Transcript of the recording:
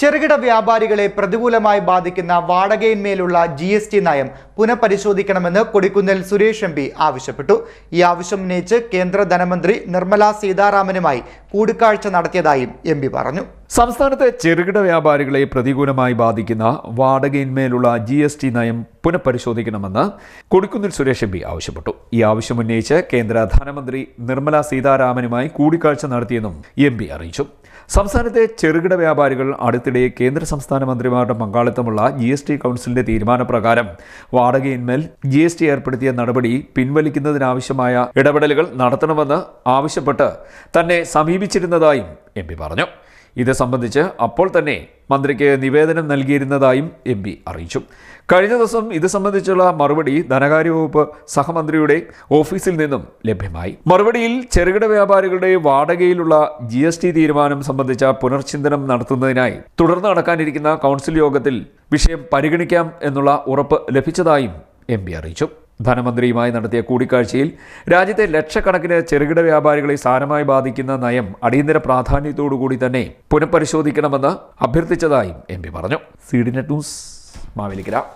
ചെറുകിട വ്യാപാരികളെ പ്രതികൂലമായി ബാധിക്കുന്ന വാടകയിന്മേലുള്ള ജി എസ് ടി നയം പുനഃപരിശോധിക്കണമെന്ന് കൊടിക്കുന്നിൽ സുരേഷ് എം ആവശ്യപ്പെട്ടു. ഈ ആവശ്യം ഉന്നയിച്ച് കേന്ദ്ര ധനമന്ത്രി നിർമ്മല സീതാരാമനുമായി കൂടിക്കാഴ്ച നടത്തിയതായും എം പി പറഞ്ഞു. സംസ്ഥാനത്തെ ചെറുകിട വ്യാപാരികളെ പ്രതികൂലമായി ബാധിക്കുന്ന വാടകയിന്മേലുള്ള ജി എസ് ടി നയം പുനഃപരിശോധിക്കണമെന്ന് കൊടിക്കുന്നിൽ സുരേഷ് എം പി ആവശ്യപ്പെട്ടു. ഈ ആവശ്യം ഉന്നയിച്ച് കേന്ദ്ര ധനമന്ത്രി നിർമ്മല സീതാരാമനുമായി കൂടിക്കാഴ്ച നടത്തിയെന്നും എം പി അറിയിച്ചു. സംസ്ഥാനത്തെ ചെറുകിട വ്യാപാരികൾ അടുത്തിടെ കേന്ദ്ര സംസ്ഥാന മന്ത്രിമാരുടെ പങ്കാളിത്തമുള്ള ജി എസ് ടി കൗൺസിലിന്റെ തീരുമാനപ്രകാരം വാടകയിന്മേൽ ജി എസ് ടി ഏർപ്പെടുത്തിയ നടപടി പിൻവലിക്കുന്നതിനാവശ്യമായ ഇടപെടലുകൾ നടത്തണമെന്ന് ആവശ്യപ്പെട്ട് തന്നെ സമീപിച്ചിരുന്നതായും എം പി പറഞ്ഞു. ഇത് സംബന്ധിച്ച് അപ്പോൾ തന്നെ മന്ത്രിക്ക് നിവേദനം നൽകിയിരുന്നതായും എം പി അറിയിച്ചു. കഴിഞ്ഞ ദിവസം ഇത് സംബന്ധിച്ചുള്ള മറുപടി ധനകാര്യ വകുപ്പ് സഹമന്ത്രിയുടെ ഓഫീസിൽ നിന്നും ലഭ്യമായി. മറുപടിയിൽ ചെറുകിട വ്യാപാരികളുടെ വാടകയിലുള്ള ജി എസ് ടി തീരുമാനം സംബന്ധിച്ച പുനർചിന്തനം നടത്തുന്നതിനായി തുടർന്ന് നടക്കാനിരിക്കുന്ന കൗൺസിൽ യോഗത്തിൽ വിഷയം പരിഗണിക്കാം എന്നുള്ള ഉറപ്പ് ലഭിച്ചതായും എം പി അറിയിച്ചു. ധനമന്ത്രിയുമായി നടത്തിയ കൂടിക്കാഴ്ചയിൽ രാജ്യത്തെ ലക്ഷക്കണക്കിന് ചെറുകിട വ്യാപാരികളെ സാരമായി ബാധിക്കുന്ന നയം അടിയന്തര പ്രാധാന്യത്തോടുകൂടി തന്നെ പുനഃപരിശോധിക്കണമെന്ന് അഭ്യർത്ഥിച്ചതായും എം പി പറഞ്ഞു. C news Mavelikara.